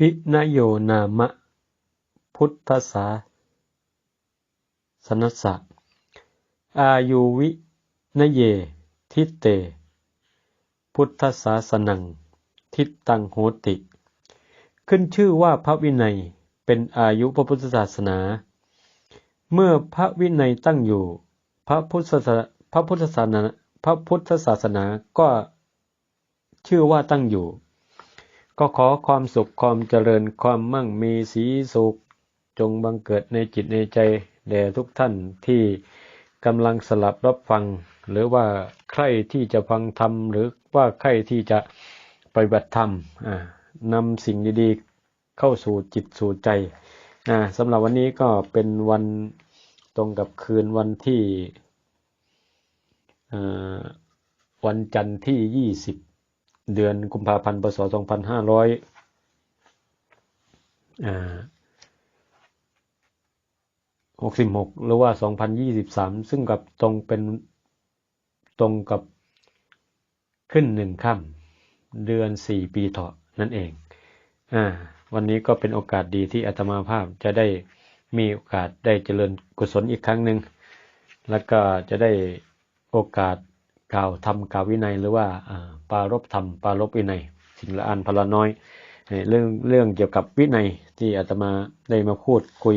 วินโยนามะ พุทธศาสนสะอายุวินเย ทิเต พุทธศาสนัง ทิตตังโหติ ขึ้นชื่อว่าพระวินัยเป็นอายุพระพุทธศาสนา เมื่อพระวินัยตั้งอยู่ พระพุทธศาพระพุทธศาสนาพระพุทธศาสนาก็ชื่อว่าตั้งอยู่ ก็ขอความสุขความเจริญความมั่งมีสีสุข จงบังเกิดในจิตในใจแด่ทุกท่านที่กำลังสลับรับฟัง หรือว่าใครที่จะฟังธรรมหรือว่าใครที่จะปฏิบัติธรรมนำสิ่งดีๆเข้าสู่จิตสู่ใจสำหรับวันนี้ก็เป็นวันตรงกับคืนวันที่วันจันทร์ที่ยี่สิบ เดือนกุมภาพันธ์พศสองพันห้าร้อยหกสิบหกหรือว่าสองพันยี่สิบสามซึ่งกับตรงเป็นตรงกับขึ้นหนึ่งค่ำเดือนสี่ปีเถาะนั่นเองอ่าวันนี้ก็เป็นโอกาสดีที่อาตมาภาพจะได้มีโอกาสได้เจริญกุศลอีกครั้งหนึ่งแล้วก็จะได้โอกาส กล่าวทำกล่าววินัย หรือว่าปารบธรรมปารบวินัยสิ่งละอันพละน้อยเรื่องเรื่องเกี่ยวกับวินัยที่อาตมาได้มาพูดคุย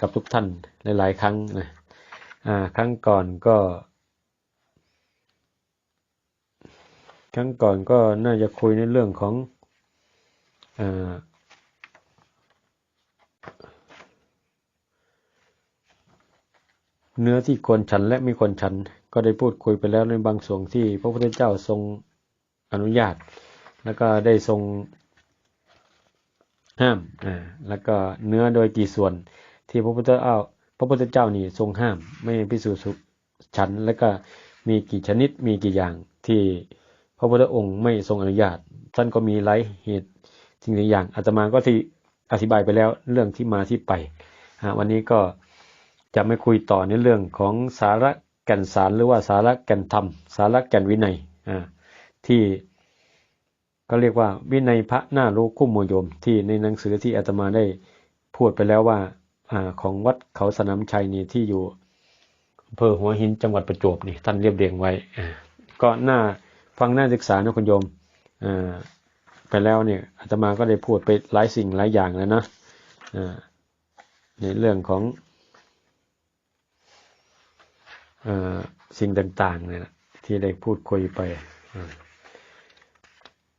กับทุกท่านหลาย ๆ ครั้งนะครั้งก่อนก็ ครั้งก่อนก็น่าจะคุยในเรื่องของอเนื้อที่ควรฉันและไม่ควรฉัน ก็ได้พูดคุยไปแล้วในบางส่วนที่พระพุทธเจ้าทรงอนุญาต แล้วก็ได้ทรงห้ามอ่าแล้วก็เนื้อโดยกี่ส่วนที่พระพุทธเจ้าพระพุทธเจ้านี่ทรงห้าม ไม่พิสูจน์ฉัน แล้วก็มีกี่ชนิดมีกี่อย่างที่พระพุทธองค์ไม่ทรงอนุญาต ท่านก็มีหลายเหตุสิ่งหลายอย่างอาตมาก็ที่อธิบายไปแล้วเรื่องที่มาที่ไปวันนี้ก็จะไม่คุยต่อในเรื่องของสาระ แก่นสารหรือว่าสาระแก่นธรรม สาระแก่นวินัยที่ก็เรียกว่าวินัยพระหน้ารู้คุ้มโมโยม ที่ในหนังสือที่อาตมาได้พูดไปแล้วว่าอของวัดเขาสนามชัยนี่ที่อยู่อำเภอหัวหินจังหวัดประจวบนี่ท่านเรียบเรียงไว้ก็น่าฟังน่าศึกษานะคุณโยมไปแล้วเนี่ยอาตมาก็ได้พูดไปหลายสิ่งหลายอย่างแล้วนะในเรื่องของ สิ่งต่างๆเนี่ยที่ได้พูดคุยไป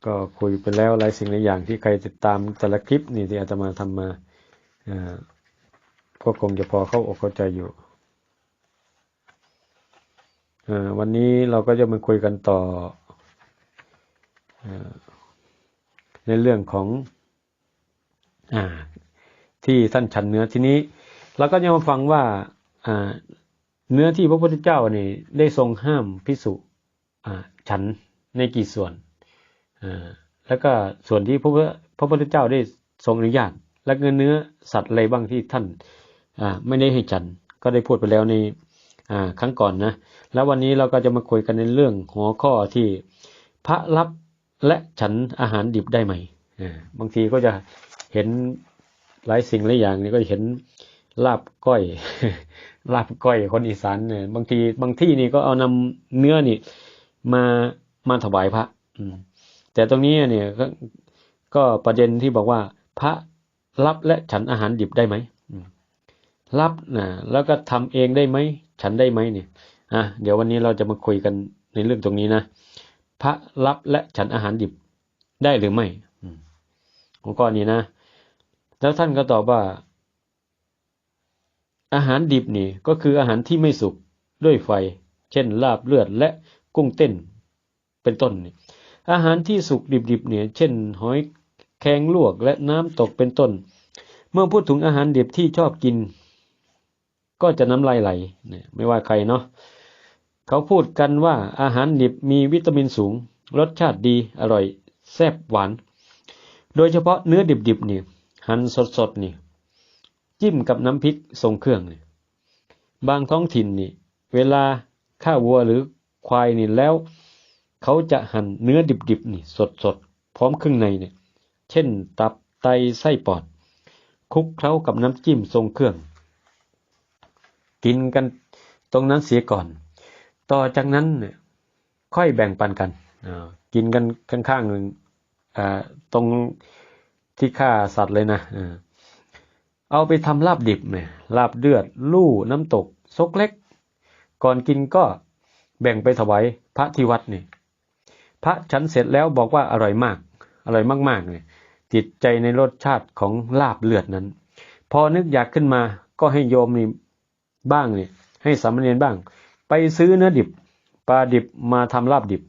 ก็คุยไปแล้วหลายสิ่งหลายอย่างที่ใครติดตามแต่ละคลิปนี่ที่อาตมาทำมาก็คงจะพอเข้าอกเข้าใจอยู่วันนี้เราก็จะมาคุยกันต่อในเรื่องของอที่ท่านฉันเนื้อทีนี้เราก็จะมาฟังว่า เนื้อที่พระพุทธเจ้านี่ได้ทรงห้ามพิสุฉันในกี่ส่วนแล้วก็ส่วนที่พระพระพุทธเจ้าได้ทรงอนุญาต และเงินเนื้อสัตว์อะไรบ้างที่ท่านไม่ได้ให้ฉันก็ได้พูดไปแล้วในครั้งก่อนนะแล้ววันนี้เราก็จะมาคุยกันในเรื่องหัวข้อที่พระรับและฉันอาหารดิบได้ไหมบางทีก็จะเห็นหลายสิ่งหลายอย่างนี่ก็เห็นลาบก้อย ลาบก้อยคนอีสานเนี่ยบางทีบางที่นี่ก็เอานำเนื้อนี่ มามาถวายพระ อืม แต่ตรงนี้เนี่ยก็ก็ประเด็นที่บอกว่า พระรับและฉันอาหารดิบได้ไหมรับนะแล้วก็ทำเองได้ไหมฉันได้ไหมเนี่ยอะเดี๋ยววันนี้เราจะมาคุยกันในเรื่องตรงนี้นะพระรับและฉันอาหารดิบได้หรือไม่หัวข้อนี้นะ แล้วท่านก็ตอบว่า อาหารดิบนี่ก็คืออาหารที่ไม่สุกด้วยไฟ เช่นลาบเลือดและกุ้งเต้น เป็นต้นนี่อาหารที่สุกดิบๆเนี่ย เช่น หอยแครงลวกและน้ำตกเป็นต้น เมื่อพูดถึงอาหารดิบที่ชอบกิน ก็จะน้ำลายไหลเนี่ยไม่ว่าใครเนาะเขาพูดกันว่าอาหารดิบมีวิตามินสูง รสชาติดีอร่อย แซ่บหวาน โดยเฉพาะเนื้อดิบๆนี่หั่นสดๆนี่ จิ้มกับน้ำพริกทรงเครื่องเนี่ยบางท้องถิ่นนี่ เวลาข้าวัวหรือควายนี่แล้ว เขาจะหั่นเนื้อดิบๆนี่ สดๆ พร้อมเครื่องในเนี่ย เช่น ตับไตไส้ปอด คุกเคล้ากับน้ำจิ้มทรงเครื่อง กินกันตรงนั้นเสียก่อน ต่อจากนั้นเนี่ยค่อยแบ่งปันกันกินกันข้างๆหนึ่งตรงที่ฆ่าสัตว์เลยนะ เอาไปทำลาบดิบเนี่ยลาบเลือด ลู่น้ำตก ซกเล็ก ก่อนกินก็แบ่งไปถวายพระที่วัดนี่ พระฉันเสร็จแล้วบอกว่าอร่อยมาก อร่อยมากๆเนี่ยติดใจในรสชาติของลาบเลือดนั้น พอนึกอยากขึ้นมาก็ให้โยมนี่บ้างเนี่ยให้สามเณรบ้าง ไปซื้อเนื้อดิบปลาดิบมาทำลาบดิบ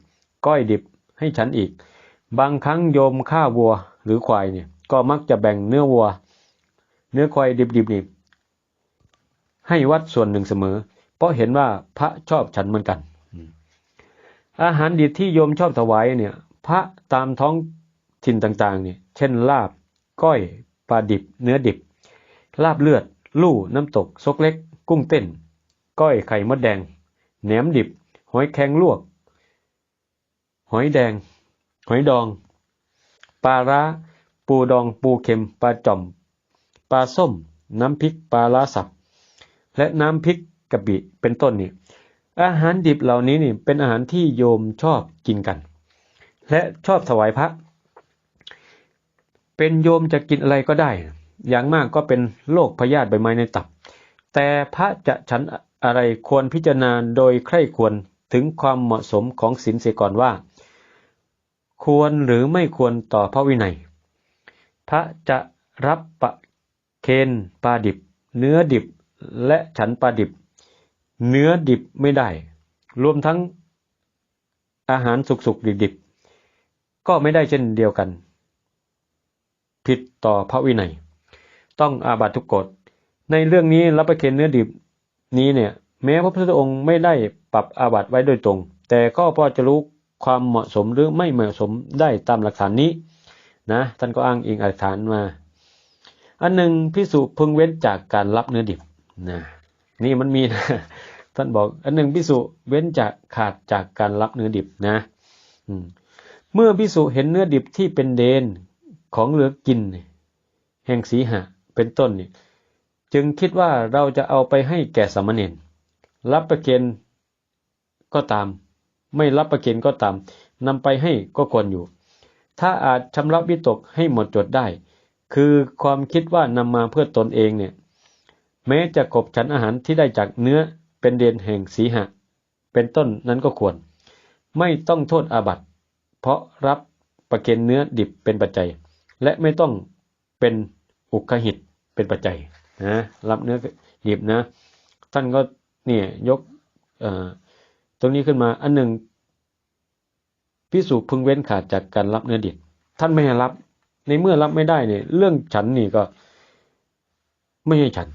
ก้อยดิบให้ฉันอีก บางครั้งโยมฆ่าวัวหรือควายเนี่ยก็มักจะแบ่งเนื้อวัว เนื้อควายดิบๆนี่ให้วัดส่วนหนึ่งเสมอ เพราะเห็นว่าพระชอบฉันเหมือนกัน อาหารดิบที่โยมชอบถวายเนี่ย พระตามท้องถิ่นต่างๆเนี่ย เช่นลาบ ก้อย ปลาดิบ เนื้อดิบ ลาบเลือด ลู่น้ำตก ซกเล็ก กุ้งเต้น ก้อยไข่มดแดง แหนมดิบ หอยแข็งลวก หอยแดง หอยดอง ปลาร้า ปูดอง ปูเค็ม ปลาจ่อม ปลาส้ม น้ำพริกปลาลาสับ และน้ำพริกกะปิเป็นต้นนี่อาหารดิบเหล่านี้นี่เป็นอาหารที่โยมชอบกินกัน และชอบถวายพระ เป็นโยมจะกินอะไรก็ได้ อย่างมากก็เป็นโรคพยาธิใบไม้ในตับ แต่พระจะฉันอะไรควรพิจารณาโดยใคร่ควรถึงความเหมาะสมของศีลเสียก่อนว่า ควรหรือไม่ควรต่อพระวินัย พระจะรับประ เคนปลาดิบ เนื้อดิบและฉันปลาดิบ เนื้อดิบไม่ได้ รวมทั้งอาหารสุกๆดิบๆก็ไม่ได้เช่นเดียวกัน ผิดต่อพระวินัย ต้องอาบัตทุกกฎในเรื่องนี้รับประเคนเนื้อดิบนี้เนี่ย แม้พระพุทธองค์ไม่ได้ปรับอาบัตไว้โดยตรง แต่ก็พอจะรู้ความเหมาะสมหรือไม่เหมาะสมได้ตามหลักฐานนี้นะท่านก็อ้างอิงหลักฐานมา อันหนึ่งพิสุพึงเว้นจากการรับเนื้อดิบนะนี่มันมีนะท่านบอก อันหนึ่งพิสุเว้นจากขาดจากการรับเนื้อดิบนะเมื่อพิสุเห็นเนื้อดิบที่เป็นเดนของเหลือกิน แห่งสีหะเป็นต้นนี่จึงคิดว่าเราจะเอาไปให้แก่สามเณรรับประเคนก็ตาม ไม่รับประเคนก็ตามนำไปให้ก็ควรอยู่ ถ้าอาจชำระวิตกให้หมดจดได้ คือความคิดว่านำมาเพื่อตนเองเนี่ย แม้จะกบฉันอาหารที่ได้จากเนื้อเป็นเดนแห่งสีหะ เป็นต้นนั้นก็ควร ไม่ต้องโทษอาบัตเพราะรับประเคนเนื้อดิบเป็นปัจจัย และไม่ต้องเป็นอุกหิตเป็นปัจจัยนะรับเนื้อดิบนะ ท่านก็เนี่ยยกตรงนี้ขึ้นมาอันหนึ่งพิสูจพึงเว้นขาดจากการรับเนื้อดิบท่านไม่ให้รับ ในเมื่อรับไม่ได้เนี่ย เรื่องฉันนี่ก็ ไม่ให้ฉัน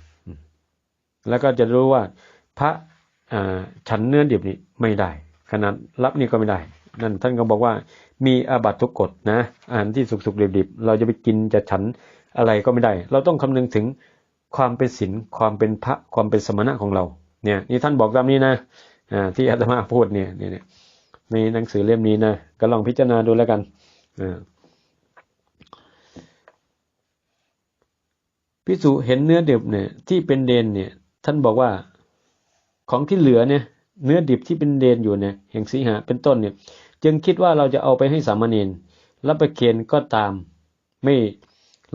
แล้วก็จะรู้ว่า พระฉันเนื้อดิบนี่ไม่ได้ ขนาดรับนี่ก็ไม่ได้ นั่นท่านก็บอกว่า มีอาบัตทุกกฎนะอาหารที่สุกๆดิบๆเราจะไปกินจะฉันอะไรก็ไม่ได้ เราต้องคำนึงถึงความเป็นศีลความเป็นพระความเป็นสมณะของเรา เนี่ย นี่ท่านบอกตามนี้นะที่อาตมาพูดเนี่ยเนี่ยในหนังสือเล่มนี้นะก็ลองพิจารณาดูแล้วกันอ่า พิสูจเห็นเนื้อดิบเนี่ย ที่เป็นเดนเนี่ย ท่านบอกว่าของที่เหลือเนี่ย เนื้อดิบที่เป็นเดนอยู่เนี่ยแห่งสีหาเป็นต้นเนี่ย จึงคิดว่าเราจะเอาไปให้สามเณรรับประเคนก็ตาม ไม่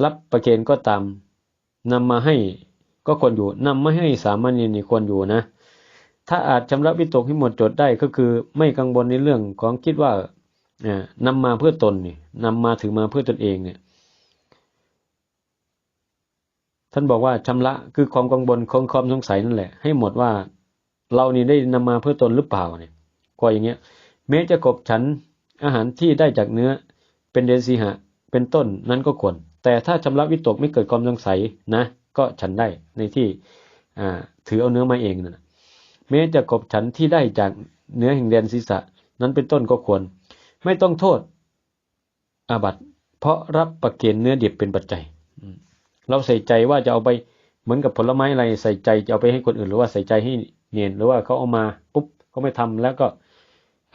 รับประเคนก็ตามนำมาให้ก็ควรอยู่นำมาให้สามเณรนี่ควรอยู่นะ ถ้าอาจชำระวิตกให้หมดจดได้ก็คือ ไม่กังวลในเรื่องของคิดว่านำมาเพื่อตนนี่นำมาถือมาเพื่อตนเองเนี่ย ท่านบอกว่าชำระคือความกังวลของความสงสัยนั่นแหละ ให้หมดว่าเรานี่ได้นำมาเพื่อตนหรือเปล่าเนี่ยก็อย่างเงี้ยแม้จะกบฉันอาหารที่ได้จากเนื้อเป็นเดซีหะ เป็นต้นนั้นก็ควร แต่ถ้าชำระวิตกไม่เกิดความสงสัยนะ ก็ฉันได้ในที่อ่าถือเอาเนื้อมาเองนะแม้จะกบฉันที่ได้จากเนื้อแห่งแดนศีรษะ นั้นเป็นต้นก็ควร ไม่ต้องโทษอาบัตเพราะรับประเคนเนื้อดิบเป็นปัจจัย เราใส่ใจว่าจะเอาไปเหมือนกับผลไม้อะไรใส่ใจจะเอาไปให้คนอื่น หรือว่าใส่ใจให้เนียนหรือว่าเขาเอามาปุ๊บเขาไม่ทำแล้วก็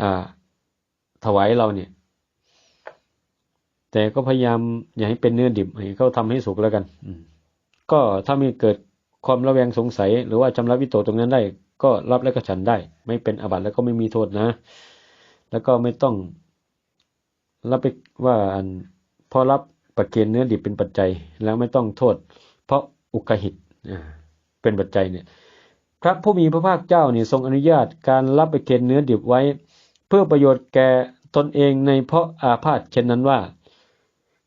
อ่าถวายเราเนี่ย แต่ก็พยายามอย่าให้เป็นเนื้อดิบให้เขาทำให้สุกแล้วกัน อืก็ถ้ามีเกิดความระแวงสงสัย หรือว่าจำรับวิโตตรงนั้นได้ ก็รับแล้วก็ฉันได้ ไม่เป็นอาบัติแล้วก็ไม่มีโทษนะ แล้วก็ไม่ต้องรับไปว่าอันพอรับ ประเคนเนื้อดิบเป็นปัจจัย แล้วไม่ต้องโทษ เพราะอุกหิตเป็นปัจจัยเนี่ยพระผู้มีพระภาคเจ้าเนี่ยทรงอนุญาตการรับประเคนเนื้อดิบไว้ เพื่อประโยชน์แก่ตนเองในเพราะอาพาธเช่นนั้นว่า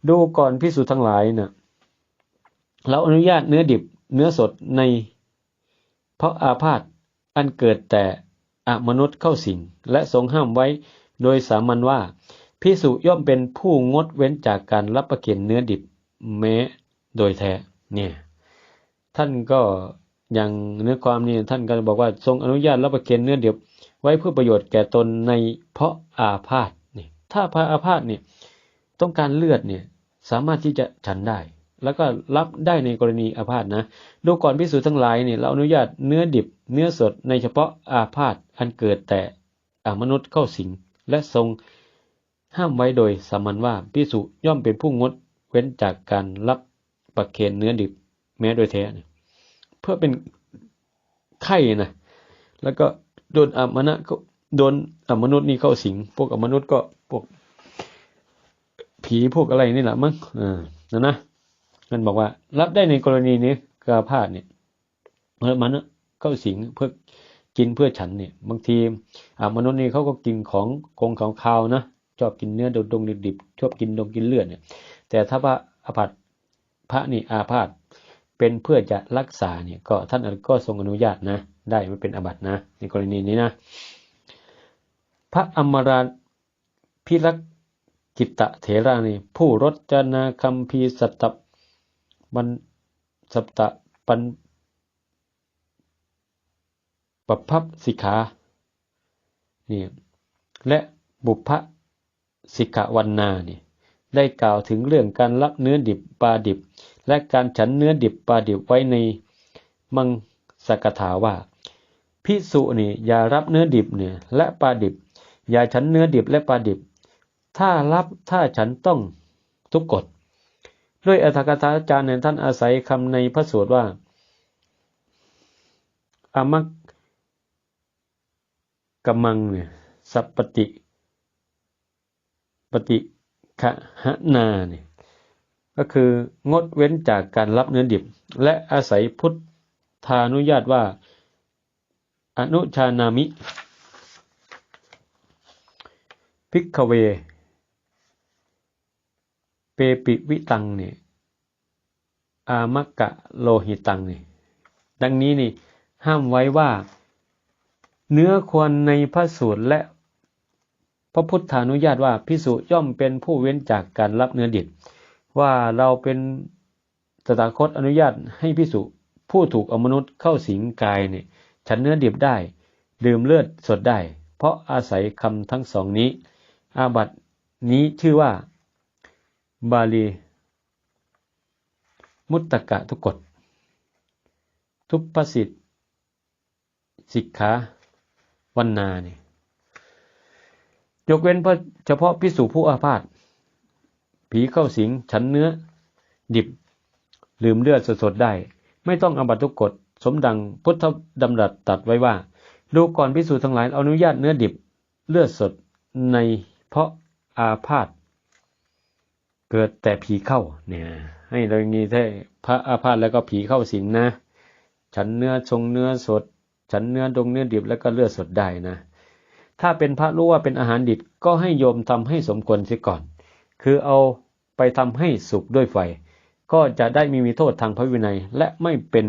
ดูก่อนพิสูจทั้งหลายนะ่ะเราอนุญาตเนื้อดิบเนื้อสดในเพราะอาพาธอันเกิดแต่อมนุษย์เข้าสิงและทรงห้ามไว้โดยสามัญว่า พิสุย่อมเป็นผู้งดเว้นจากการรับประเคนเนื้อดิบแม้โดยแท้ เนี่ย ท่านก็อย่างเนื้อความนี่ท่านก็บอกว่าทรงอนุญาตรับประเคนเนื้อดิบไว้เพื่อประโยชน์แก่ตนในเพราะอาพาธนี่ถ้าพระอาพาธเนี่ยต้องการเลือดเนี่ยสามารถที่จะฉันได้ แล้วก็รับได้ในกรณีอาพาธนะดูก่อนพิสูจน์ทั้งหลายเนี่ยเราอนุญาตเนื้อดิบ เนื้อสดในเฉพาะอาพาธอันเกิดแต่อมนุษย์เข้าสิงและทรง ห้ามไว้โดยสามัญว่าพิสุย่อมเป็นผู้งดเว้นจากการรับประเคนเนื้อดิบแม้โดยแท้เนี่ยเพื่อเป็นไข่นะแล้วก็โดนอมนะก็โดนอมนุษย์นี่เข้าสิง พวกอมนุษย์ก็พวก ผีพวกอะไรนี่แหละมั้งอ่านะนะมันบอกว่า รับได้ในกรณีนี้กาพาดเนี่ยเมื่อมันเข้าสิงเพื่อกินเพื่อฉันเนี่ย บางทีอมนุษย์นี่เขาก็กินของกงของคาวนะ ชอบกินเนื้อดดงดิบชอบกินดงกินเลือดเนี่ย แต่ถ้าพระอาภัตพระนี่อาพาธเป็นเพื่อจะรักษาเนี่ยก็ท่านก็ทรงอนุญาตนะ ได้ไม่เป็นอาบัตินะ ในกรณีนี้นะ พระอมราพิรักกิตะเถระนี่ผู้รจนาคัมภีสัตตบันสัตตปันปพับสิกขานี่และบุพ สิกวันนาเนี่ยได้กล่าวถึงเรื่องการรับเนื้อดิบปลาดิบ และการฉันเนื้อดิบปลาดิบไว้ในมังสกถาว่าพิสุนี่อย่ารับเนื้อดิบเนี่ยและปลาดิบ อย่าฉันเนื้อดิบและปลาดิบ ถ้ารับถ้าฉันต้องทุกกฎด้วยอัตถกถาจารย์เนี่ยท่านอาศัยคำในพระสูตรว่าอามักกมังเนี่ยสัพปติ ฏิขหนาเนี่ยก็คืองดเว้นจากการรับเนื้อดิบ และอาศัยพุทธานุญาตว่า อนุชานามิพิกเว เปปิวิตังเนี่ยอามกะโลหิตังเนี่ยดังนี้นี่ห้ามไว้ว่า เนื้อควรในพระสูตรและ พระพุทธานุญาตว่าพิสุย่อมเป็นผู้เว้นจากการรับเนื้อดิบว่าเราเป็นตถาคตอนุญาตให้พิสุผู้ถูกอมนุษย์เข้าสิงกายเนี่ยฉันเนื้อดิบได้ ดื่มเลือดสดได้ เพราะอาศัยคำทั้งสองนี้ อาบัตินี้ชื่อว่า บาลี มุตตะกะทุกกฎทุพพสิทธิสิกขาวันนาเนี่ย ยกเว้นเฉพาะพิสูจผู้อาพาธผีเข้าสิงฉันเนื้อ ดิบ ลืมเลือดสดๆได้ ไม่ต้องอบัตทุกกฎสมดังพุทธดำรัสตัดไว้ว่าดูก่อนพิสูจทั้งหลายอนุญาตเนื้อดิบเลือดสดในเพราะอาพาธเกิดแต่ผีเข้าเนี่ย ให้เราอย่างนี้ถ้พระอาพาธแล้วก็ผีเข้าสิงนะ ฉันเนื้อชงเนื้อสด ฉันเนื้อดงเนื้อดิบแล้วก็เลือดสดได้นะ ถ้าเป็นพระรู้ว่าเป็นอาหารดิบก็ให้โยมทำให้สมควรเสียก่อน คือเอาไปทำให้สุกด้วยไฟ ก็จะได้มีมีโทษทางพระวินัย และไม่เป็น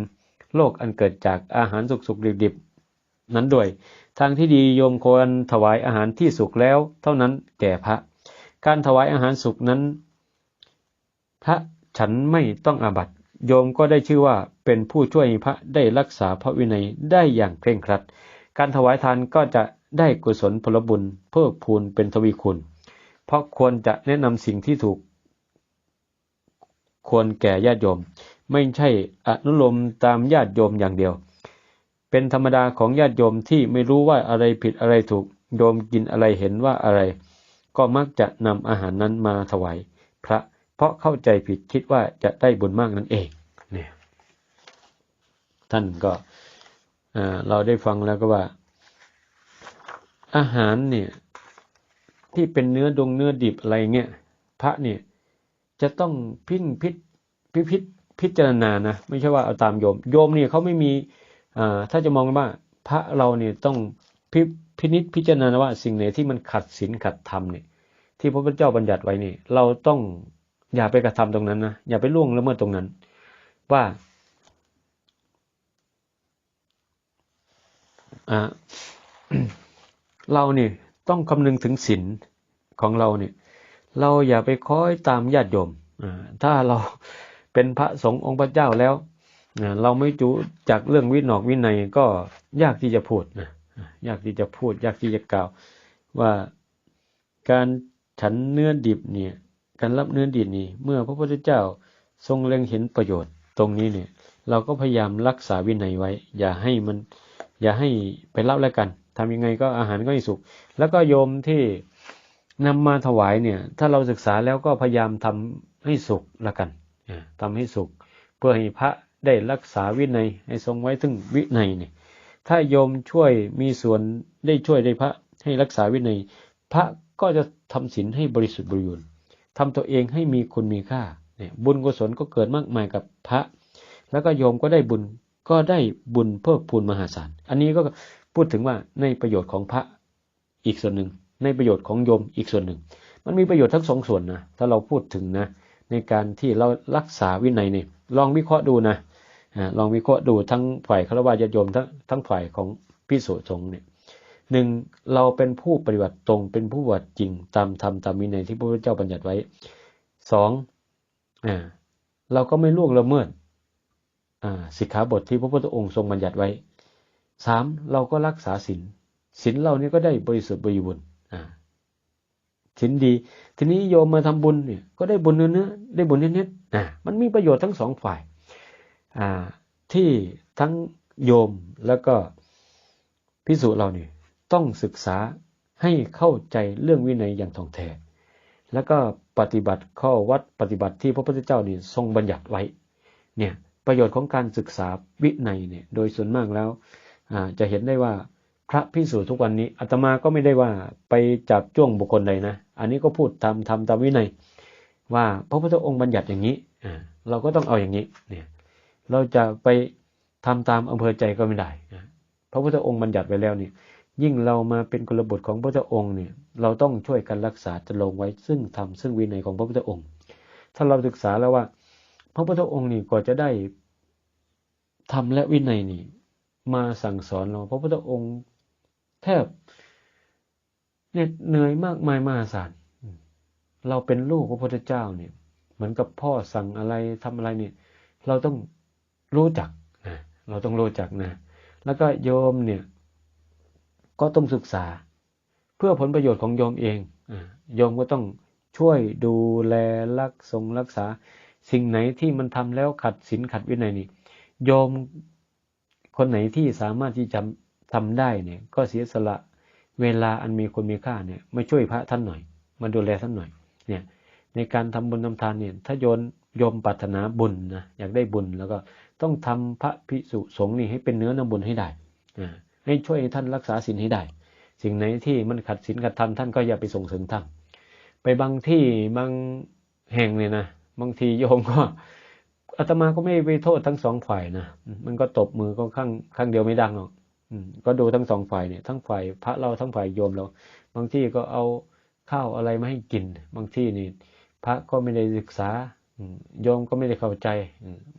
โรคอันเกิดจากอาหารสุกๆดิบๆนั้นด้วย ทางที่ดีโยมควรถวายอาหารที่สุกแล้ว เท่านั้นแก่พระ การถวายอาหารสุกนั้น พระฉันไม่ต้องอาบัติโยมก็ได้ชื่อว่าเป็นผู้ช่วยพระได้รักษาพระวินัยได้อย่างเคร่งครัด การถวายทานก็จะ ได้กุศลผลบุญเพิ่มพูนเป็นทวีคุณ เพราะควรจะแนะนำสิ่งที่ถูก ควรแก่ญาติโยม ไม่ใช่อนุโลมตามญาติโยมอย่างเดียว เป็นธรรมดาของญาติโยมที่ไม่รู้ว่าอะไรผิดอะไรถูก โยมกินอะไรเห็นว่าอะไร ก็มักจะนำอาหารนั้นมาถวายพระ เพราะเข้าใจผิดคิดว่าจะได้บุญมากนั่นเองเนี่ยท่านก็เราได้ฟังแล้วก็ว่า อาหารเนี่ย ที่เป็นเนื้อดงเนื้อดิบอะไรเงี้ยพระเนี่ย จะต้องพิ้นพิษพิพิษพิจารณานะไม่ใช่ว่าเอาตามโยม โยมเนี่ยเขาไม่มีอ่าถ้าจะมองว่า พระเราเนี่ยต้องพิพินิษพิจารณาว่าสิ่งไหนที่มันขัดศีลขัดธรรมเนี่ย ที่พระพุทธเจ้าบัญญัติไว้นี่ เราต้องอย่าไปกระทำตรงนั้นนะอย่าไปล่วงละเมิดตรงนั้น ว่าอ่า เราเนี่ยต้องคำนึงถึงศีลของเราเนี่ยเราอย่าไปคอยตามญาติโยมอ่าถ้าเราเป็นพระสงฆ์องค์พระเจ้าแล้วเราไม่จูจากเรื่องวินอกวินัยก็ยากที่จะพูดนะยากที่จะพูด ยากที่จะกล่าวว่าการฉันเนื้อดิบเนี่ยการรับเนื้อดิบนี่เมื่อพระพุทธเจ้าทรงเล็งเห็นประโยชน์ตรงนี้เนี่ย เราก็พยายามรักษาวินัยไว้ อย่าให้มัน อย่าให้ไปรับแล้วกัน ทำยังไงก็อาหารก็ให้สุก แล้วก็โยมที่นำมาถวายเนี่ย ถ้าเราศึกษาแล้วก็พยายามทำให้สุกล้วกันทำให้สุกเพื่อให้พระได้รักษาวินัยให้ทรงไว้ถึงวินัยเนี่ย ถ้าโยมช่วยมีส่วนได้ช่วยได้พระให้รักษาวินัย พระก็จะทำศีลให้บริสุทธิ์บริบูรณ์ทำตัวเองให้มีคุณมีค่าเนี่ยบุญกุศลก็เกิดมากมายกับพระ แล้วก็โยมก็ได้บุญก็ได้บุญเพิ่มพูนมหาศาล อันนี้ก็ พูดถึงว่าในประโยชน์ของพระอีกส่วนหนึ่ง ในประโยชน์ของโยมอีกส่วนหนึ่ง มันมีประโยชน์ทั้งสองส่วนนะถ้าเราพูดถึงนะในการที่เรารักษาวินัยเนี่ยลองวิเคราะห์ดูนะลองวิเคราะห์ดูทั้งฝ่ายฆราวาสโยมทั้งทั้งฝ่ายของพิสุสงฆ์เนี่ยหนึ่งเราเป็นผู้ปฏิบัติตรงเป็นผู้ปฏิบัติจริงตามธรรมตามวินัยที่พระพุทธเจ้าบัญญัติไว้สองอ่าเราก็ไม่ล่วงละเมิดอ่าสิกขาบทที่พระพุทธองค์ทรงบัญญัติไว้ สามเราก็รักษาศีลศีลเรานี้ก็ได้บริสุทธิ์บริบูรณ์อ่าศีลดี ทีนี้โยมมาทำบุญเนี่ย ก็ได้บุญเนื้อได้บุญเน้นๆอ่ามันมีประโยชน์ทั้งสองฝ่ายอ่าที่ทั้งโยมแล้วก็พิสูจน์เราเนี่ยต้องศึกษาให้เข้าใจเรื่องวินัยอย่างท่องแท้แล้วก็ปฏิบัติข้อวัดปฏิบัติที่พระพุทธเจ้านี่ทรงบัญญัติไว้ เนี่ย ประโยชน์ของการศึกษาวินัยเนี่ย โดยส่วนมากแล้ว จะเห็นได้ว่าพระพิสูจน์ทุกวันนี้อาตมาก็ไม่ได้ว่าไปจับจ้วงบุคคลใดนะ อันนี้ก็พูดทำทำตามวินัย ว่าพระพุทธองค์บัญญัติอย่างนี้เราก็ต้องเอาอย่างนี้เนี่ยเราจะไปทำตามอำเภอใจก็ไม่ได้พระพุทธองค์บัญญัติไว้แล้วนี่ยิ่งเรามาเป็นกลบทของพระพุทธองค์เนี่ยเราต้องช่วยกันรักษาจะลงไว้ซึ่งทำซึ่งวินัยของพระพุทธองค์ ถ้าเราศึกษาแล้วว่า พระพุทธองค์นี่ก็จะได้ทำและวินัยนี่ มาสั่งสอนเรา พระพุทธองค์แทบเหน็ดเหนื่อยมากมายมหาศาลเราเป็นลูกพระพุทธเจ้าเนี่ย เหมือนกับพ่อสั่งอะไรทำอะไรเนี่ย เราต้องรู้จักนะเราต้องรู้จักนะ แล้วก็โยมเนี่ย ก็ต้องศึกษา เพื่อผลประโยชน์ของโยมเองโยมก็ต้องช่วยดูแลรักทรงรักษา สิ่งไหนที่มันทำแล้วขัดศีลขัดวินัยนี่โยม คนไหนที่สามารถที่จะทำได้เนี่ย ก็เสียสละเวลาอันมีคนมีค่าเนี่ยมาช่วยพระท่านหน่อย มาดูแลท่านหน่อย เนี่ย ในการทำบุญทาทานเนี่ย ถ้าโยนโยมปรารถนาบุญนะอยากได้บุญแล้วก็ต้องทำพระพิสุสงฆ์นี่ให้เป็นเนื้อน้ำบุญให้ได้อ่าให้ช่วยท่านรักษาศีลให้ได้ สิ่งไหนที่มันขัดศีลขัดธรรมท่านก็อย่าไปส่งเสริมท่านไปบางที่บางแห่งเนี่ยนะบางทีโยมก็ อาตมาก็ไม่ไปโทษทั้งสองฝ่ายนะมันก็ตบมือก็ข้างข้างเดียวไม่ดังหรอกก็ดูทั้งสองฝ่ายเนี่ยทั้งฝ่ายพระเราทั้งฝ่ายโยมเรา บางที่ก็เอาข้าวอะไรมาให้กิน บางที่นี่ พระก็ไม่ได้ศึกษาโยมก็ไม่ได้เข้าใจ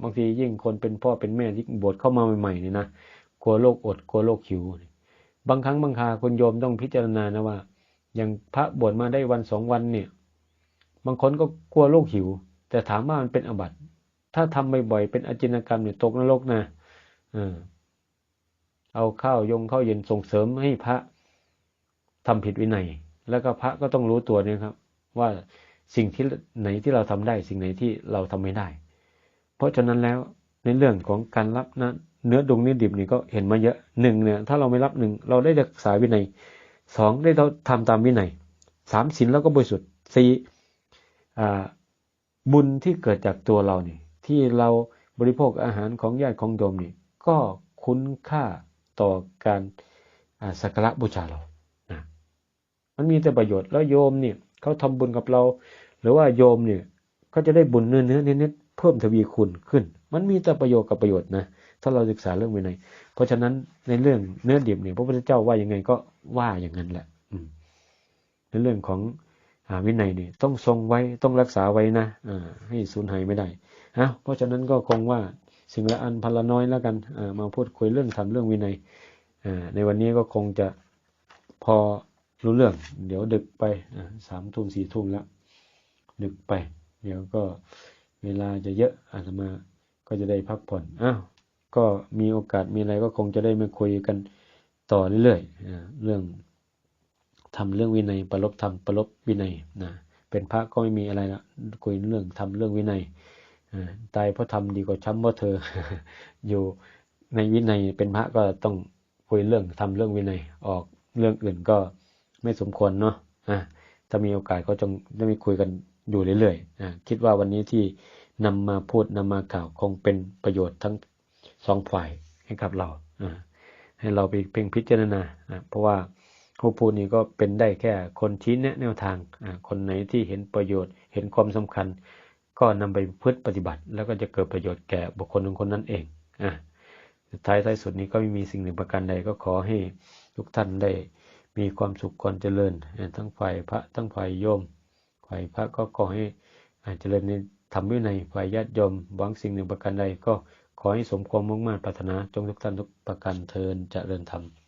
บางทียิ่งคนเป็นพ่อเป็นแม่ที่บวชเข้ามาใหม่ๆนี่นะกลัวโรคอดกลัวโรคหิว บางครั้งบางคาคุณโยมต้องพิจารณานะว่า อย่างพระบวชมาได้วันสองวันเนี่ย บางคนก็กลัวโรคหิว แต่ถามว่ามันเป็นอบัติ ถ้าทำบ่อยๆเป็นอจินกรรมเนี่ยตกนรกนะเอาข้าวยงข้าวเย็นส่งเสริมให้พระทำผิดวินัย แล้วก็พระก็ต้องรู้ตัวเนี่ยครับ ว่าสิ่งที่ไหนที่เราทำได้ สิ่งไหนที่เราทำไม่ได้ เพราะฉะนั้นแล้วในเรื่องของการรับนั้นเนื้อดงเนื้อดิบนี่ก็เห็นมาเยอะหนึ่งเนี่ย ถ้าเราไม่รับหนึ่งเราได้รักษาวินัยสองได้เราทำตามวินัยสามศีลแล้วก็บริสุทธิ์สี่บุญที่เกิดจากตัวเราเนี่ย ที่เราบริโภคอาหารของญาติของโยมนี่ก็คุ้นค่าต่อการสักการะบูชาเรานะมันมีแต่ประโยชน์แล้วโยมเนี่ยเขาทำบุญกับเรา หรือว่าโยมเนี่ยก็จะได้บุญเนื้อเนื้อเน้นๆเพิ่มทวีคูณขึ้น มันมีแต่ประโยชน์กับประโยชน์นะถ้าเราศึกษาเรื่องวินัยเพราะฉะนั้นในเรื่องเนื้อดิบเนี่ยพระพุทธเจ้าว่ายังไงก็ว่าอย่างนั้นแหละอืมในเรื่องของอวินัยเนี่ยต้องทรงไว้ต้องรักษาไว้นะอ่าให้สูญหายไม่ได้ นะเพราะฉะนั้นก็คงว่าสิ่งละอันพันละน้อยแล้วกันมาพูดคุยเรื่องทำเรื่องวินัยในวันนี้ก็คงจะพอรู้เรื่อง เดี๋ยวดึกไปสามทุ่มสี่ทุ่มแล้ว ดึกไป เดี๋ยวก็เวลาจะเยอะอาตมาก็จะได้พักผ่อนอ้าวก็มีโอกาสมีอะไรก็คงจะได้มาคุยกันต่อเรื่อยๆเรื่องทำเรื่องวินัยประลบธรรมประลบวินัยนะเป็นพระก็ไม่มีอะไรละคุยเรื่องทำเรื่องวินัย ตายเพราะทำดีกว่าช้ำเพราะเธอ อยู่ในวินัยเป็นพระก็ต้องคุยเรื่องทำเรื่องวินัยออกเรื่องอื่นก็ไม่สมควรเนาะอ่าถ้ามีโอกาสก็จงได้มีคุยกันอยู่เรื่อยๆอ่าคิดว่าวันนี้ที่นำมาพูดนำมากล่าวคงเป็นประโยชน์ทั้งสองฝ่ายให้กับเราอ่าให้เราไปเพ่งพิจารณาอ่าเพราะว่าผู้พูดนี้ก็เป็นได้แค่คนชี้แนะแนวทางอ่าคนไหนที่เห็นประโยชน์เห็นความสำคัญ ก็นำไปพฤติปฏิบัติ แล้วก็จะเกิดประโยชน์แก่บุคคลคนนั้นเองอ่าสุดท้ายท้ายสุดนี้ก็ไม่มีสิ่งหนึ่งประการใดก็ขอให้ทุกท่านได้มีความสุขความเจริญ ทั้งฝ่ายพระทั้งฝ่ายโยมฝ่ายพระก็ขอให้เจริญในธรรมวินัยฝ่ายญาติโยมหวังสิ่งหนึ่งประการใดก็ขอให้สมความมุ่งมั่นปรารถนาจงทุกท่านทุกประการเทินจเจริญธรรม